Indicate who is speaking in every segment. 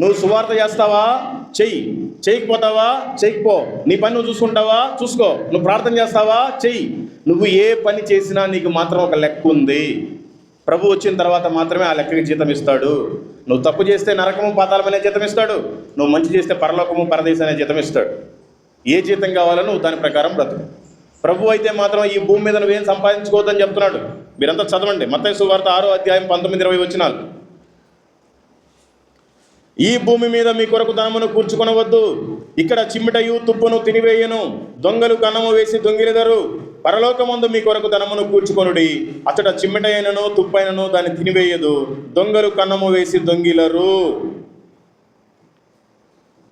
Speaker 1: నువ్వు సువార్త చేస్తావా? చెయ్యి. చేయకపోతావా? చేయకపో. నీ పని నువ్వు చూసుకుంటావా? చూసుకో. నువ్వు ప్రార్థన చేస్తావా? చెయ్యి. నువ్వు ఏ పని చేసినా నీకు మాత్రం ఒక లెక్క ఉంది. ప్రభు వచ్చిన తర్వాత మాత్రమే ఆ లెక్కకి జీతం ఇస్తాడు. నువ్వు తప్పు చేస్తే నరకము పాతాలమనే జీతం ఇస్తాడు. నువ్వు మంచి చేస్తే పరలోకము పరదేశం అనే జీతం ఇస్తాడు. ఏ జీతం కావాలో నువ్వు దాని ప్రకారం బ్రతుకు. ప్రభు అయితే మాత్రం ఈ భూమి మీద నువ్వేం సంపాదించుకోవద్దని చెప్తున్నాడు. మీరంతా చదవండి. మత్తయి సువార్త ఆరో అధ్యాయం పంతొమ్మిది ఇరవై వచ్చినాలు. ఈ భూమి మీద మీ కొరకు ధనమును కూర్చుకొనవద్దు. ఇక్కడ చిమ్మిటయు తుప్పును తినివేయను. దొంగలు కన్నము వేసి దొంగిలిదరు. పరలోకమందు మీ కొరకు ధనమును కూర్చుకొనుడి. అతడ చిమ్మిటైనను తుప్పైనను దాన్ని తినివేయదు. దొంగలు కన్నము వేసి దొంగిలరు.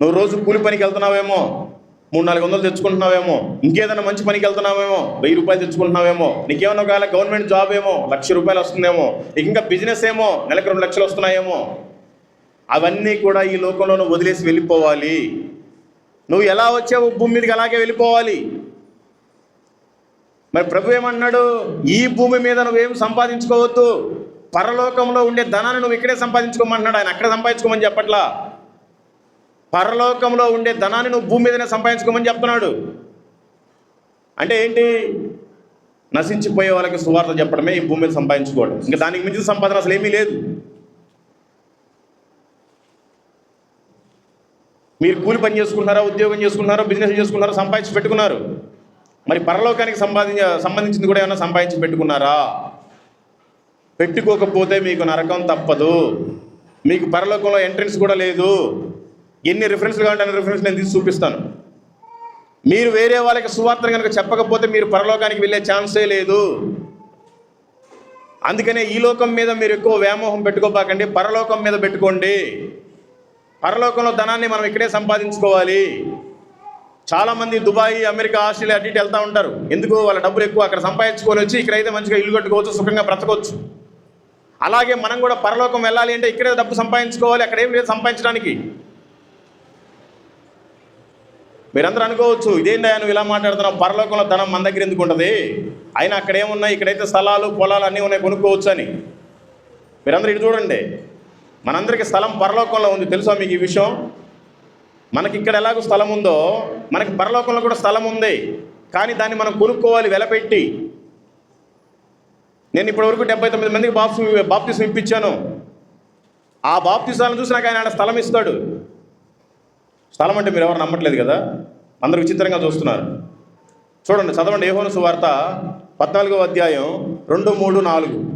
Speaker 1: నువ్వు రోజు కూలి పనికి వెళ్తున్నావేమో? మూడు నాలుగు వందలు తెచ్చుకుంటున్నావేమో? ఇంకేదైనా మంచి పనికి వెళ్తున్నావేమో? వెయ్యి రూపాయలు తెచ్చుకుంటున్నావేమో? నీకేమన్నా ఒకవేళ గవర్నమెంట్ జాబ్ ఏమో లక్ష రూపాయలు వస్తుందేమో? ఇంకా బిజినెస్ ఏమో? నెలకు రెండు లక్షలు వస్తున్నాయేమో? అవన్నీ కూడా ఈ లోకంలో నువ్వు వదిలేసి వెళ్ళిపోవాలి. నువ్వు ఎలా వచ్చావు భూమి మీదకి అలాగే వెళ్ళిపోవాలి. మరి ప్రభు ఏమన్నాడు? ఈ భూమి మీద నువ్వేం సంపాదించుకోవద్దు. పరలోకంలో ఉండే ధనాన్ని నువ్వు ఇక్కడే సంపాదించుకోమంటున్నాడు ఆయన. అక్కడ సంపాదించుకోమని చెప్పట్లా? పరలోకంలో ఉండే ధనాన్ని నువ్వు భూమి మీదనే సంపాదించుకోమని చెప్తున్నాడు. అంటే ఏంటి? నశించిపోయే వాళ్ళకి సువార్త చెప్పడమే ఈ భూమి మీద సంపాదించుకోవడం. ఇంకా దానికి మించిన సంపాదన అసలు ఏమీ లేదు. మీరు కూలి పని చేసుకుంటున్నారా ఉద్యోగం చేసుకుంటున్నారా బిజినెస్ చేసుకున్నారా సంపాదించి పెట్టుకున్నారు? మరి పరలోకానికి సంపాదించ సంబంధించింది కూడా ఏమైనా సంపాదించి పెట్టుకున్నారా? పెట్టుకోకపోతే మీకు నరకం తప్పదు. మీకు పరలోకంలో ఎంట్రన్స్ కూడా లేదు. ఎన్ని రిఫరెన్స్లు కావాలంటే అన్ని రిఫరెన్స్ నేను తీసి చూపిస్తాను. మీరు వేరే వాళ్ళకి సువార్తను కనుక చెప్పకపోతే మీరు పరలోకానికి వెళ్ళే ఛాన్సే లేదు. అందుకనే ఈ లోకం మీద మీరు ఎక్కువ వ్యామోహం పెట్టుకోబాకండి పరలోకం మీద పెట్టుకోండి. పరలోకంలో ధనాన్ని మనం ఇక్కడే సంపాదించుకోవాలి. చాలామంది దుబాయ్ అమెరికా ఆస్ట్రేలియా అటు ఇటు వెళ్తూ ఉంటారు. ఎందుకు? వాళ్ళ డబ్బులు ఎక్కువ అక్కడ సంపాదించుకొని వచ్చి ఇక్కడైతే మంచిగా ఇల్లు కట్టుకోవచ్చు సుఖంగా బ్రతకవచ్చు అలాగే మనం కూడా పరలోకం వెళ్ళాలి అంటే ఇక్కడే డబ్బు సంపాదించుకోవాలి అక్కడ ఏం లేదు సంపాదించడానికి. మీరందరూ అనుకోవచ్చు ఇదేందా నువ్వు ఇలా మాట్లాడుతున్నావు? పరలోకంలో ధనం మన దగ్గర ఎందుకు ఉంటుంది? అయినా అక్కడ ఏమున్నాయి? ఇక్కడైతే స్థలాలు పొలాలు అన్నీ ఉన్నాయి కొనుక్కోవచ్చు అని. మీరందరూ ఇటు చూడండి. మనందరికీ స్థలం పరలోకంలో ఉంది. తెలుసా మీకు ఈ విషయం? మనకి ఇక్కడ ఎలాగో స్థలం ఉందో మనకి పరలోకంలో కూడా స్థలం ఉంది. కానీ దాన్ని మనం కొనుక్కోవాలి వెలపెట్టి నేను ఇప్పటివరకు డెబ్బై తొమ్మిది మందికి బాప్స్ బాప్తిసం ఇప్పించాను. ఆ బాప్తిసాలను చూసి నాకు ఆయన స్థలం ఇస్తాడు. స్థలం అంటే మీరు ఎవరు నమ్మట్లేదు కదా? అందరూ విచిత్రంగా చూస్తున్నారు. చూడండి చదవండి. ఏహోను సువార్త పద్నాలుగో అధ్యాయం రెండు మూడు నాలుగు.